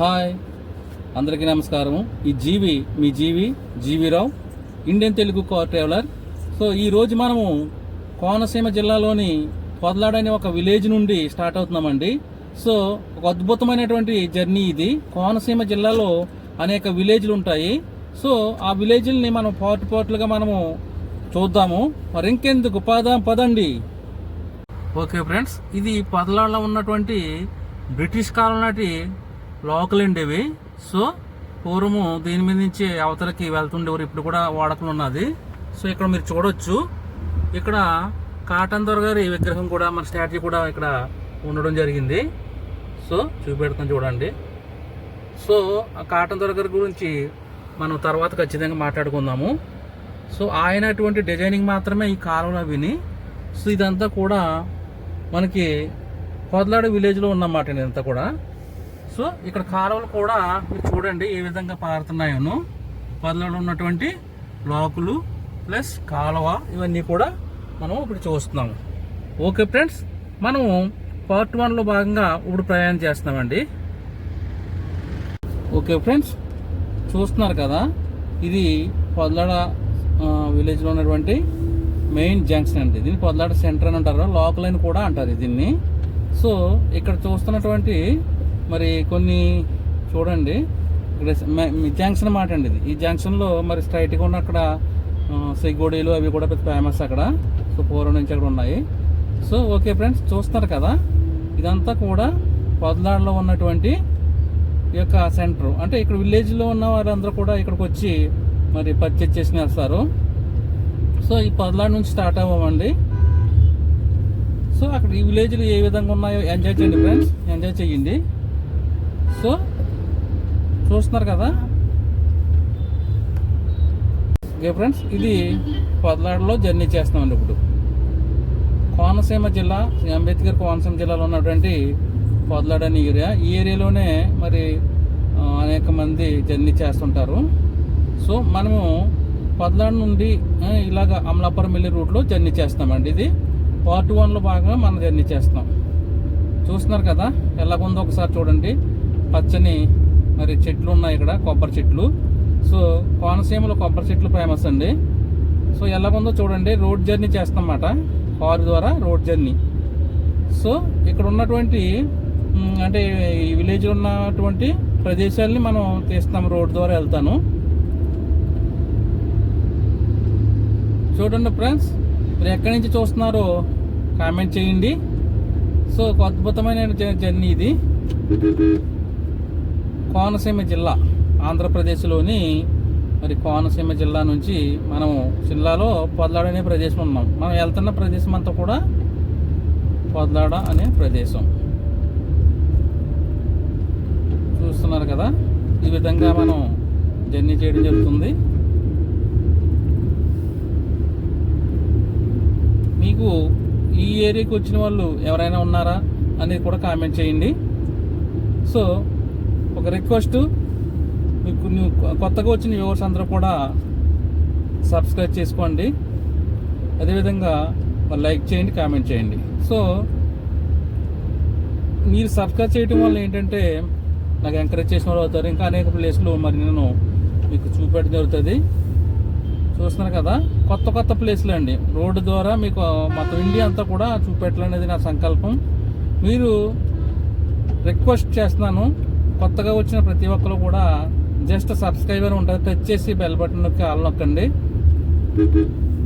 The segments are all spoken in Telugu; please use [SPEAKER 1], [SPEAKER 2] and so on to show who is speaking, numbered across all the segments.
[SPEAKER 1] హాయ్. అందరికీ నమస్కారం ఈ జీవి మీ జీవి జీవిరావు Indian Telugu car traveller. So ఈరోజు మనము కోనసీమ జిల్లాలోని పొదలాడ అనే ఒక విలేజ్ నుండి స్టార్ట్ అవుతున్నామండి. సో ఒక అద్భుతమైనటువంటి జర్నీ ఇది. కోనసీమ జిల్లాలో అనేక విలేజ్లు ఉంటాయి. సో ఆ విలేజ్ని మనం పార్ట్ పార్ట్లుగా మనము చూద్దాము. మరి ఇంకెందుకు? పదాం పదండి. Okay friends. ఇది పదలాడలో ఉన్నటువంటి బ్రిటిష్ కాలం నాటి లోకల్ అండి ఇవి సో పూర్వము దీని మీద నుంచి అవతలకి వెళ్తుండేవారు. ఇప్పుడు కూడా వాడకలు ఉన్నది. సో ఇక్కడ మీరు చూడొచ్చు. ఇక్కడ కాటన్ దొర గారి విగ్రహం కూడా మన స్టాచ్యూ కూడా ఇక్కడ ఉండడం జరిగింది. సో చూపెడతాం చూడండి. సో ఆ కాటన్ దొర గారి గురించి మనం తర్వాత ఖచ్చితంగా మాట్లాడుకుందాము. సో ఆయన అటువంటి డిజైనింగ్ మాత్రమే ఈ కాలంలో విని సో ఇదంతా కూడా మనకి పొదలాడ విలేజ్లో ఉన్నమాట ఇదంతా కూడా. సో ఇక్కడ కాలువలు కూడా మీరు చూడండి ఏ విధంగా పారుతున్నాయోనో. పొదలాడ ఉన్నటువంటి లాకులు ప్లస్ కాలువ ఇవన్నీ కూడా మనం ఇప్పుడు చూస్తున్నాము. ఓకే ఫ్రెండ్స్ మనము పార్ట్ వన్లో భాగంగా ఇప్పుడు ప్రయాణం చేస్తున్నామండి. ఓకే ఫ్రెండ్స్ చూస్తున్నారు కదా? ఇది పొదలాడ విలేజ్లో ఉన్నటువంటి మెయిన్ జంక్షన్ అండి. దీన్ని పొదలాడ సెంటర్ అని అంటారు లోకల్ అని కూడా అంటారు దీన్ని. సో ఇక్కడ చూస్తున్నటువంటి మరి కొన్ని చూడండి. ఇక్కడ జంక్షన్ మాట అండి ఇది. ఈ జంక్షన్లో మరి స్ట్రైట్గా ఉన్న అక్కడ ఆ, అవి కూడా పెద్ద ఫేమస్ అక్కడ. సో పూర్వం నుంచి అక్కడ ఉన్నాయి. సో ఓకే ఫ్రెండ్స్ చూస్తున్నారు కదా? ఇదంతా కూడా పొదలాడలో ఉన్నటువంటి ఈ యొక్క సెంటర్ అంటే ఇక్కడ విలేజ్లో ఉన్న వారందరూ కూడా ఇక్కడికి వచ్చి మరి పర్చేజ్ చేసి వేస్తారు సో ఈ పొదలాడ నుంచి స్టార్ట్ అవ్వమండి. సో అక్కడ ఈ విలేజ్లు ఏ విధంగా ఉన్నాయో ఎంజాయ్ చేయండి ఫ్రెండ్స్ ఎంజాయ్ చేయండి. సో చూస్తున్నారు కదా? ఓకే ఫ్రెండ్స్ ఇది పొదలాడలో జర్నీ చేస్తున్నామండి ఇప్పుడు. కోనసీమ జిల్లా శ్రీ అంబేద్కర్ కోనసీమ జిల్లాలో ఉన్నటువంటి పొదలాడ అనే ఏరియా ఈ ఏరియాలోనే మరి అనేక మంది జర్నీ చేస్తుంటారు. సో మనము పొదలాడ నుండి ఇలాగ అమలాపురం వెళ్ళే రూట్లో జర్నీ చేస్తామండి ఇది పార్ట్ వన్లో భాగంగా మనం జర్నీ చేస్తాం చూస్తున్నారు కదా? ఎలాగుందో ఒకసారి చూడండి. పచ్చని మరి చెట్లు ఉన్నాయి ఇక్కడ కొబ్బరి చెట్లు. సో కోనసీమలో కొబ్బరి చెట్లు ఫేమస్ అండి. సో ఎలాగుందో చూడండి. రోడ్ జర్నీ చేస్తామన్నమాట. కారు ద్వారా రోడ్ జర్నీ. సో ఇక్కడ ఉన్నటువంటి అంటే ఈ విలేజ్ ఉన్నటువంటి ప్రదేశాలని మనం తీస్తాం రోడ్ ద్వారా వెళ్తాను. చూడండి ఫ్రెండ్స్ మీరు ఎక్కడి నుంచి చూస్తున్నారో కామెంట్ చేయండి. సో ఒక అద్భుతమైన జర్నీ ఇది. కోనసీమ జిల్లా ఆంధ్రప్రదేశ్లోని మరి కోనసీమ జిల్లా నుంచి మనం జిల్లాలో పొదలాడ అనే ప్రదేశం ఉన్నాం. మనం వెళ్తున్న ప్రదేశం అంతా కూడా పొదలాడ అనే ప్రదేశం. చూస్తున్నారు కదా? ఈ విధంగా మనం జర్నీ చేయడం జరుగుతుంది. మీకు ఈ ఏరియాకి వచ్చిన వాళ్ళు ఎవరైనా ఉన్నారా అనేది కూడా కామెంట్ చేయండి. సో ఒక రిక్వెస్ట్ మీకు కొత్తగా వచ్చిన వ్యూవర్స్ అందరూ కూడా సబ్స్క్రైబ్ చేసుకోండి. అదేవిధంగా మరి లైక్ చేయండి కామెంట్ చేయండి. సో మీరు సబ్స్క్రైబ్ చేయడం వల్ల ఏంటంటే నాకు ఎంకరేజ్ చేసిన వాళ్ళు అవుతారు. ఇంకా అనేక ప్లేస్లు మరి నేను మీకు చూపెట్టడం జరుగుతుంది. చూస్తున్నారు కదా? కొత్త కొత్త ప్లేస్లు అండి. రోడ్డు ద్వారా మీకు మొత్తం ఇండియా అంతా కూడా చూపెట్టాలనేది నా సంకల్పం. మీరు రిక్వెస్ట్ చేస్తున్నాను. కొత్తగా వచ్చిన ప్రతి ఒక్కరు కూడా జస్ట్ సబ్స్క్రైబర్ ఉంటుంది టచ్ చేసి బెల్ బటన్ నొక్కి ఆల్ నొక్కండి.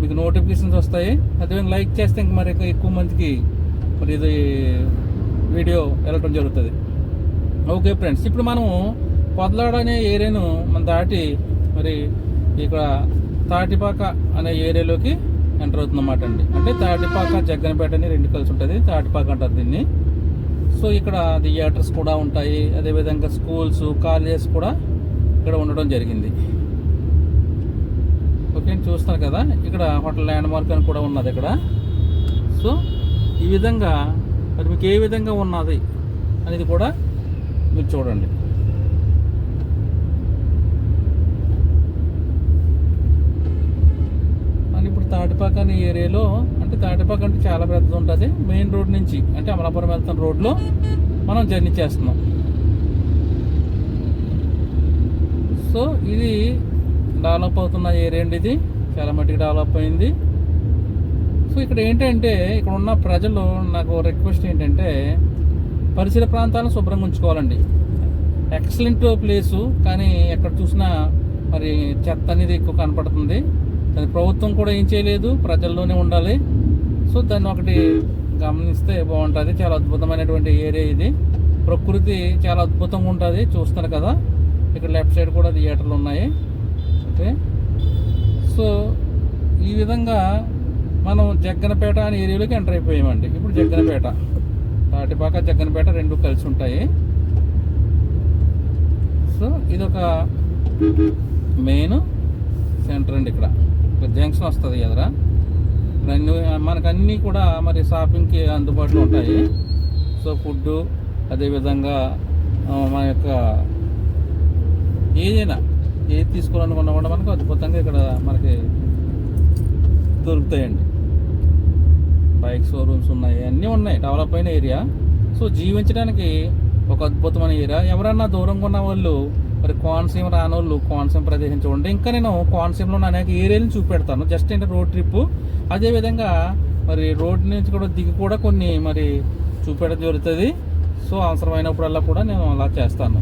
[SPEAKER 1] మీకు నోటిఫికేషన్స్ వస్తాయి. అదేవిధంగా లైక్ చేస్తే ఇంక మరి ఎక్కువ మందికి మరి ఇది వీడియో వెళ్ళటం జరుగుతుంది. ఓకే ఫ్రెండ్స్ ఇప్పుడు మనం పొదలాడ అనే ఏరియాను మనం దాటి మరి ఇక్కడ తాటిపాక అనే ఏరియాలోకి ఎంటర్ అవుతుందన్నమాట అండి. అంటే తాటిపాక జగ్గనపేట అని రెండు కలిసి ఉంటుంది. తాటిపాక అంటారు దీన్ని. సో ఇక్కడ థియేటర్స్ కూడా ఉంటాయి. అదేవిధంగా స్కూల్స్ కాలేజెస్ కూడా ఇక్కడ ఉండడం జరిగింది. ఓకే చూస్తారు కదా? ఇక్కడ హోటల్ ల్యాండ్ మార్క్ అని కూడా ఉన్నది ఇక్కడ. సో ఈ విధంగా మరి మీకు ఏ విధంగా ఉన్నది అనేది కూడా మీరు చూడండి మన ఇప్పుడు తాటిపాక అనే ఏరియాలో అంటే తాటిపాక అంటే చాలా పెద్దది ఉంటుంది. మెయిన్ రోడ్ నుంచి అంటే అమలాపురం వెళ్తున్న రోడ్లో మనం జర్నీ చేస్తున్నాం. సో ఇది డెవలప్ అవుతున్న ఏరియా అండి ఇది. చాలా మట్టికి డెవలప్ అయింది. సో ఇక్కడ ఏంటంటే ఇక్కడ ఉన్న ప్రజలు నాకు రిక్వెస్ట్ ఏంటంటే పరిసర ప్రాంతాలను శుభ్రంగా ఉంచుకోవాలండి. ఎక్సలెంట్ ప్లేసు కానీ ఎక్కడ చూసినా మరి చెత్త అనేది ఎక్కువ కనపడుతుంది. దాని ప్రభుత్వం కూడా ఏం చేయలేదు ప్రజల్లోనే ఉండాలి. సో దాన్ని ఒకటి గమనిస్తే బాగుంటుంది. చాలా అద్భుతమైనటువంటి ఏరియా ఇది. ప్రకృతి చాలా అద్భుతంగా ఉంటుంది చూస్తున్నారు కదా. ఇక్కడ లెఫ్ట్ సైడ్ కూడా థియేటర్లు ఉన్నాయి. ఓకే. సో ఈ విధంగా మనం జగ్గనపేట అనే ఏరియాలోకి ఎంటర్ అయిపోయామండి. ఇప్పుడు జగ్గనపేట. తాటిపాక జగ్గనపేట రెండు కలిసి ఉంటాయి. సో ఇదొక మెయిన్ సెంటర్ అండి ఇక్కడ. జంక్షన్ వస్తుంది ఎదురా ఇక్కడ మనకు అన్నీ కూడా మరి షాపింగ్కి అందుబాటులో ఉంటాయి. సో ఫుడ్డు అదేవిధంగా మన యొక్క ఏదైనా ఏది తీసుకోవాలనుకున్నా కూడా మనకు అద్భుతంగా ఇక్కడ మనకి దొరుకుతాయండి. బైక్ షోరూమ్స్ ఉన్నాయి అన్నీ ఉన్నాయి. డెవలప్ అయిన ఏరియా. సో జీవించడానికి ఒక అద్భుతమైన ఏరియా. ఎవరన్నా దూరంగా ఉన్న వాళ్ళు మరి కోనసీమ రాని వాళ్ళు కోనసీమ ప్రదేశం చూడండి. ఇంకా నేను కోనసీమలో ఉన్న అనేక ఏరియాలను చూపెడతాను. జస్ట్ అంటే రోడ్ ట్రిప్. అదేవిధంగా మరి రోడ్ నుంచి కూడా దిగి కూడా కొన్ని మరి చూపెట్టడం జరుగుతుంది. సో అవసరమైనప్పుడల్లా కూడా నేను అలా చేస్తాను.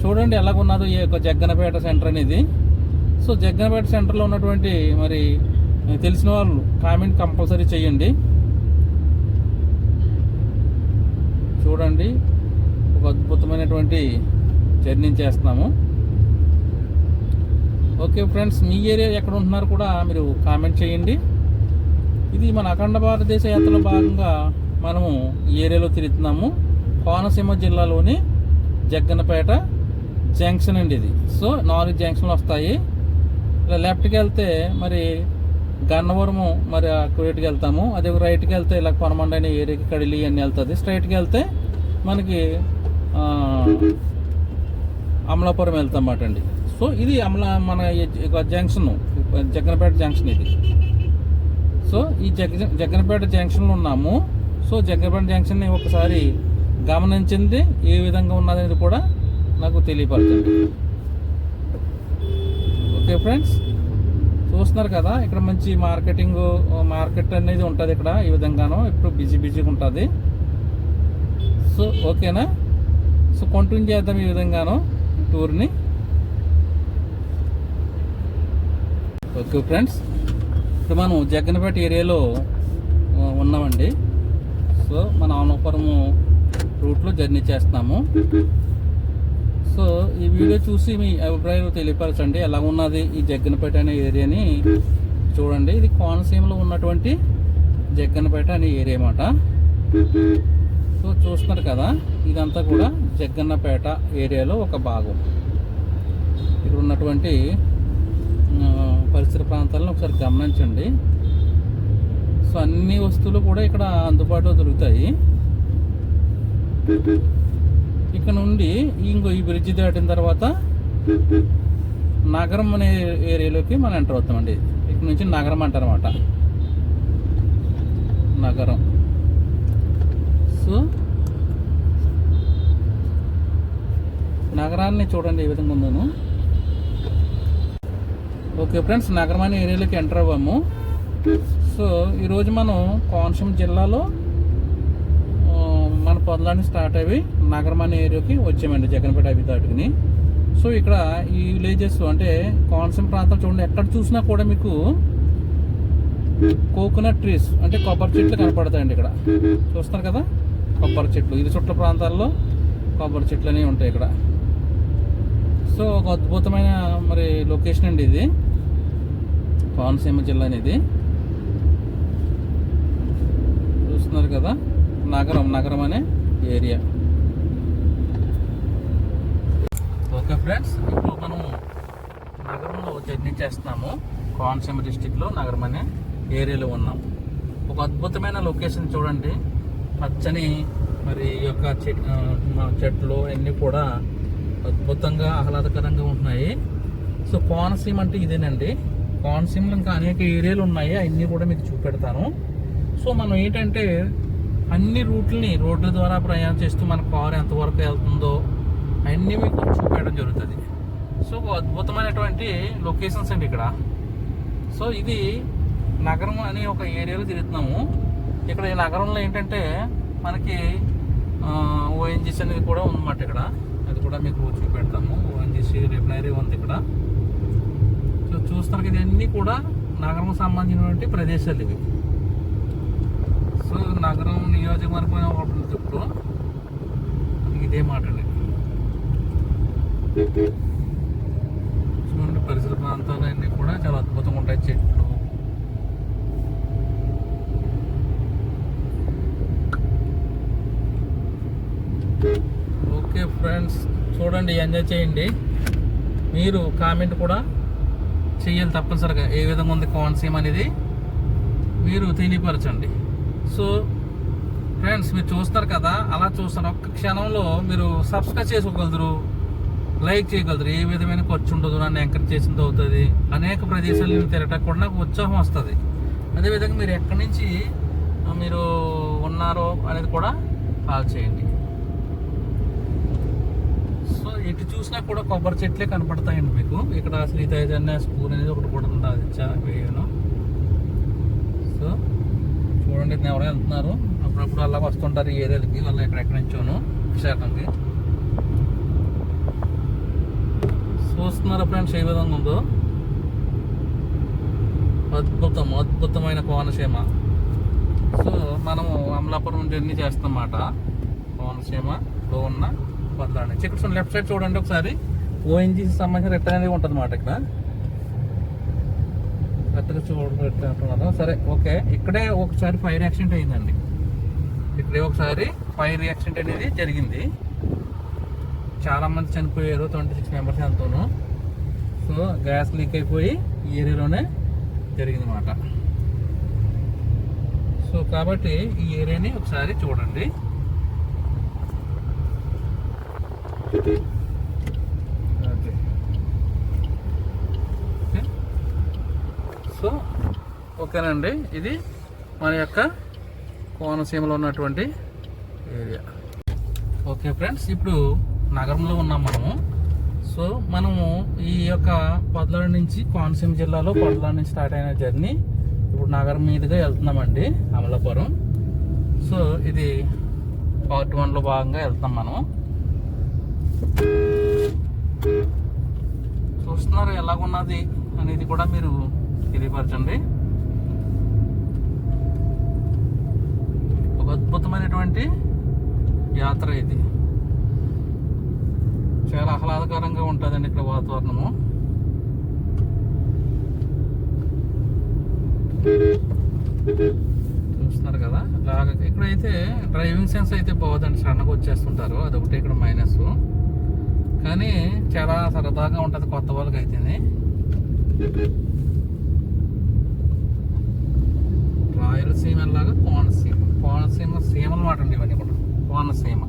[SPEAKER 1] చూడండి ఎలాగున్నారు ఈ యొక్క జగ్గనపేట సెంటర్ అనేది. సో జగ్గనపేట సెంటర్లో ఉన్నటువంటి మరి తెలిసిన వాళ్ళు కామెంట్ కంపల్సరీ చేయండి. చూడండి. ఒక అద్భుతమైనటువంటి జర్నీ చేస్తున్నాము. ఓకే ఫ్రెండ్స్ మీ ఏరియా ఎక్కడ ఉంటున్నారు కూడా మీరు కామెంట్ చేయండి. ఇది మన అఖండ భారతదేశ యాత్రలో భాగంగా మనము ఈ ఏరియాలో తిరుగుతున్నాము. కోనసీమ జిల్లాలోని జగ్గన్నపేట జంక్షన్ అండి ఇది. సో నాలుగు జంక్షన్లు వస్తాయి. ఇలా లెఫ్ట్కి వెళ్తే మరి గన్నవరము మరి కురేట్కి వెళ్తాము. అదే రైట్కి వెళ్తే ఇలా కొనమండ అనే ఏరియాకి కడిలి అని వెళ్తుంది. స్ట్రైట్కి వెళ్తే మనకి అమలాపురం వెళ్తాం అండి. సో ఇది అమలా మన జంక్షన్ జగన్పేట జంక్షన్ ఇది. సో ఈ జగ జగన్పేట జంక్షన్లో ఉన్నాము. సో జగన్పేట జంక్షన్ని ఒకసారి గమనించింది ఏ విధంగా ఉన్నదనేది కూడా నాకు తెలియపరచండి. ఓకే ఫ్రెండ్స్ చూస్తున్నారు కదా ఇక్కడ మంచి మార్కెటింగ్ మార్కెట్ అనేది ఉంటుంది ఇక్కడ ఈ విధంగాను ఇప్పుడు బిజీ బిజీగా ఉంటుంది. సో ఓకేనా? సో కంటిన్యూ చేద్దాం ఈ విధంగాను. టూర్ని. ఓకే ఫ్రెండ్స్ ఇప్పుడు మనం జగ్గనపేట ఏరియాలో ఉన్నామండి. సో మన అమలాపురము రూట్లో జర్నీ చేస్తున్నాము. సో ఈ వీడియో చూసి మీ అభిప్రాయాలు తెలియపరచండి. ఎలా ఉన్నది ఈ జగ్గనపేట అనే ఏరియాని చూడండి. ఇది కోనసీమలో ఉన్నటువంటి జగ్గనపేట అనే ఏరియా అన్నమాట. సో చూస్తున్నారు కదా ఇదంతా కూడా జగ్గన్నపేట ఏరియాలో ఒక భాగం. ఇక్కడ ఉన్నటువంటి పరిసర ప్రాంతాలను ఒకసారి గమనించండి. సో అన్ని వస్తువులు కూడా ఇక్కడ అందుబాటులో దొరుకుతాయి. ఇక్కడ నుండి ఇంకో ఈ బ్రిడ్జ్ దాటిన తర్వాత నగరం అనే ఏరియాలోకి మనం ఎంటర్ అవుతామండి. ఇక్కడ నుంచి నగరం అంటారన్నమాట. నగరం. సో నగరాన్ని చూడండి ఏ విధంగా ఉందను. ఓకే ఫ్రెండ్స్ నగరమైన ఏరియాలోకి ఎంటర్ అవ్వాము. సో ఈరోజు మనం కోనసీమ జిల్లాలో మన పొదలాన్ని స్టార్ట్ అయ్యి నగరమైన అనే ఏరియాకి వచ్చామండి జగన్పేట అవి దాటుకుని. సో ఇక్కడ ఈ విలేజెస్ అంటే కోనసీమ ప్రాంతం చూడండి ఎక్కడ చూసినా కూడా మీకు కోకోనట్ ట్రీస్ అంటే కొబ్బరి చెట్లు కనపడతాయండి ఇక్కడ. చూస్తారు కదా? కొబ్బరి చెట్లు. ఇది చుట్ల ప్రాంతాల్లో కొబ్బరి చెట్లు అనేవి ఉంటాయి ఇక్కడ. సో ఒక అద్భుతమైన మరి లొకేషన్ అండి ఇది. కోనసీమ జిల్లా అనేది. చూస్తున్నారు కదా నగరం నగరం అనే ఏరియా ఓకే ఫ్రెండ్స్ ఇప్పుడు మనం నగరంలో జర్నీ చేస్తున్నాము. కోనసీమ డిస్టిక్లో నగరం అనే ఏరియాలో ఉన్నాం. ఒక అద్భుతమైన లొకేషన్ చూడండి. పచ్చని మరి ఈ యొక్క చెట్ చెట్లు అన్నీ కూడా అద్భుతంగా ఆహ్లాదకరంగా ఉంటున్నాయి. సో కోనసీమ అంటే ఇదేనండి. కోనసీమలో ఇంకా అనేక ఏరియాలు ఉన్నాయి. అన్నీ కూడా మీకు చూపెడతాను. సో మనం ఏంటంటే అన్ని రూట్లని రోడ్ల ద్వారా ప్రయాణం చేస్తూ మన కారు ఎంతవరకు వెళ్తుందో అన్నీ మీకు చూపెట్టడం జరుగుతుంది. సో అద్భుతమైనటువంటి లొకేషన్స్ అండి ఇక్కడ. సో ఇది నగరం అనే ఒక ఏరియాలో తిరుగుతున్నాము. ఇక్కడ ఈ నగరంలో ఏంటంటే మనకి ఓఎన్జిసి అనేది కూడా ఉందన్నమాట ఇక్కడ. కూడా మీకు చూపెడతాము. అని చేసి రెఫినరీ ఉంది ఇక్కడ. సో చూస్తారు ఇదన్నీ ఇవన్నీ కూడా నగరం సంబంధించినటువంటి ప్రదేశాలు ఇవి. సో నగరం నియోజకవర్గం ఒకటి చెప్తూ ఇదే మాట అండి. చూడండి పరిసర ప్రాంతాలు అన్నీ కూడా చాలా అద్భుతంగా ఉంటాయి. చెట్లు. ఓకే ఫ్రెండ్స్ చూడండి ఎంజాయ్ చేయండి. మీరు కామెంట్ కూడా చేయాలి తప్పనిసరిగా. ఏ విధంగా ఉంది కోనసీమ అనేది మీరు తెలియపరచండి. సో ఫ్రెండ్స్ మీరు చూస్తారు కదా అలా చూస్తారు ఒక్క క్షణంలో మీరు సబ్స్క్రైబ్ చేసుకోగలరు లైక్ చేయగలరు. ఏ విధమైన ఖర్చు ఉండదు నన్ను ఎంకరేజ్ చేసింది అవుతుంది. అనేక ప్రదేశాలు తిరగటం కూడా నాకు ఉత్సాహం వస్తుంది. అదేవిధంగా మీరు ఎక్కడి నుంచి మీరు ఉన్నారో అనేది కూడా కాల్ చేయండి సో ఎటు చూసినా కూడా కొబ్బరి చెట్లే కనపడతాయండి మీకు. ఇక్కడ శ్రీ తైజన్య స్కూల్ అనేది ఒకటి కూడా ఉంది. అది వేయను సో చూడండి ఇతను ఎవరో వెళ్తున్నారు. అప్పుడప్పుడు అలా వస్తుంటారు ఈ ఏరియాలకి వాళ్ళు ఎక్కడెక్కడి నుంచోను విశాఖకి. చూస్తున్నారా ఫ్రెండ్స్ ఏ విధంగా ఉందో? అద్భుతం అద్భుతమైన కోనసీమ. సో మనము అమలాపురం జర్నీ చేస్తామాట కోనసీమలో ఉన్న బదలాడి నుంచి. లెఫ్ట్ సైడ్ చూడండి ఒకసారి. ఓఎన్జీసీ సంబంధించిన రిటర్న్ అనేది ఉంటుంది అన్నమాట ఇక్కడ. కరెక్ట్గా చూడండి సరే ఓకే. ఇక్కడే ఒకసారి ఫైర్ యాక్సిడెంట్ అయిందండి. ఇక్కడే ఒకసారి ఫైర్ యాక్సిడెంట్ అనేది జరిగింది. చాలా మంది చనిపోయారు ట్వంటీ సిక్స్ మెంబర్స్ ఎంతోను. సో గ్యాస్ లీక్ అయిపోయి ఈ ఏరియాలోనే జరిగింది అన్నమాట సో కాబట్టి ఈ ఏరియాని ఒకసారి చూడండి ఓకే. ఓకే. సో ఓకేనండి. ఇది మన యొక్క కోనసీమలో ఉన్నటువంటి ఏరియా. ఓకే ఫ్రెండ్స్ ఇప్పుడు నగరంలో ఉన్నాం మనము. సో మనము ఈ యొక్క పొదలాడ నుంచి కోనసీమ జిల్లాలో పొదలాడ నుంచి స్టార్ట్ అయిన జర్నీ ఇప్పుడు నగరం మీదుగా వెళ్తున్నామండి అమలాపురం. సో ఇది పార్ట్ వన్లో భాగంగా వెళ్తాం మనం చూస్తున్నారు ఎలాగున్నది అనేది కూడా మీరు తెలియపరచండి. ఒక అద్భుతమైనటువంటి యాత్ర ఇది. చాలా ఆహ్లాదకరంగా ఉంటుందండి ఇక్కడ వాతావరణము. చూస్తున్నారు కదా? లాగా ఇక్కడైతే డ్రైవింగ్ సెన్స్ అయితే బాగుందండి సన్నగా వచ్చేస్తుంటారు. అదొకటి ఇక్కడ మైనస్. కానీ చాలా సరదాగా ఉంటుంది కొత్త వాళ్ళకి అయితే రాయలసీమ లాగా కోనసీమ. కోనసీమ సీమ మాట అండి ఇవన్నీ కూడా. కోనసీమ.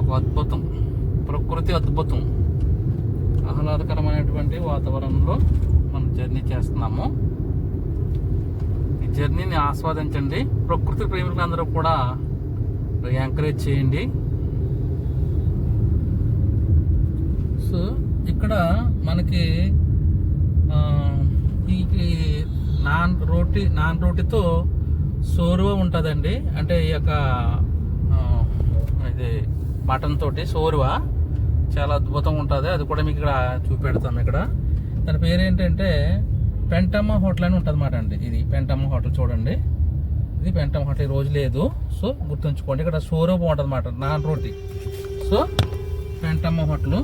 [SPEAKER 1] ఒక అద్భుతం. ప్రకృతి అద్భుతం. ఆహ్లాదకరమైనటువంటి వాతావరణంలో మనం జర్నీ చేస్తున్నాము. ఈ జర్నీని ఆస్వాదించండి. ప్రకృతి ప్రేమికులందరూ కూడా ఎంకరేజ్ చేయండి సో ఇక్కడ మనకి ఈ నాన్ రోటీ నాన్ రోటీతో సోరువ ఉంటుందండి. అంటే ఈ యొక్క ఇది మటన్ తోటి సోరువ చాలా అద్భుతంగా ఉంటుంది. అది కూడా మీకు ఇక్కడ చూపెడతాం ఇక్కడ. దాని పేరు ఏంటంటే పెంటమ్మ హోటల్ అని ఉంటుంది అన్నమాట అండి. ఇది పెంటమ్మ హోటల్ చూడండి. ఇది పెంటమ్మ హోటల్ రోజు లేదు. సో గుర్తుంచుకోండి ఇక్కడ సోరువ బాగుంటుంది అన్నమాట naan roti. So Pentamma hotel.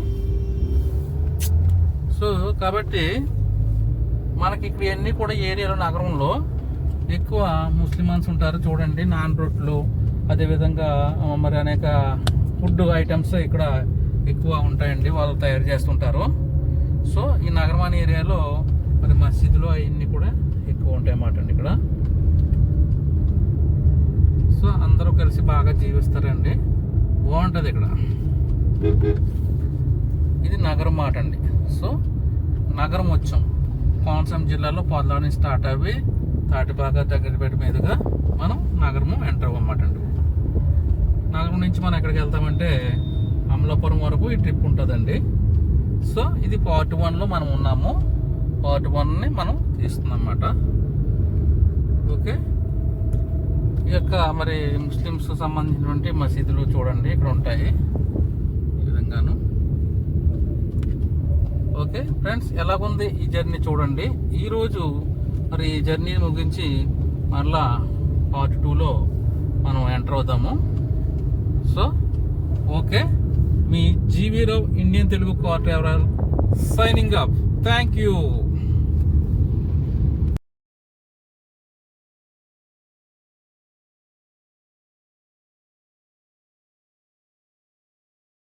[SPEAKER 1] So కాబట్టి మనకి ఇక్కడ ఇవన్నీ కూడా ఏరియాలో నగరంలో ఎక్కువ ముస్లిమాన్స్ ఉంటారు. చూడండి నాన్ రొట్లు అదేవిధంగా మరి అనేక ఫుడ్ ఐటమ్స్ ఇక్కడ ఎక్కువ ఉంటాయండి వాళ్ళు తయారు చేస్తుంటారు. సో ఈ నగరం అనే ఏరియాలో మరి మసీదులు అవన్నీ కూడా ఎక్కువ ఉంటాయి అన్నమాట అండి ఇక్కడ. సో అందరూ కలిసి బాగా జీవిస్తారండి. బాగుంటుంది ఇక్కడ. ఇది నగరం మాట అండి. సో నగరం వచ్చాం. కోనసీమ జిల్లాలో పొదలాడ నుంచి స్టార్ట్ అవి. తాటిపాక దగ్గరపేట మీదుగా మనం నగరము ఎంటర్ అవ్వమాట అండి. నగరం నుంచి మనం ఎక్కడికి వెళ్తామంటే అమలాపురం వరకు ఈ ట్రిప్ ఉంటుందండి. సో ఇది పార్ట్ వన్లో మనం ఉన్నాము. పార్ట్ వన్ని మనం తీస్తుందన్నమాట ఓకే? ఈ యొక్క మరి ముస్లిమ్స్ సంబంధించినటువంటి మసీదులు చూడండి. ఇక్కడ ఉంటాయి ఈ విధంగాను ఓకే ఫ్రెండ్స్ ఎలాగుంది ఈ జర్నీ చూడండి. ఈరోజు మరి ఈ జర్నీ ముగించి మరలా పార్ట్ టూలో మనం ఎంటర్ అవుదాము. So okay. Me GV Rao Indian Telugu car traveller signing up thank you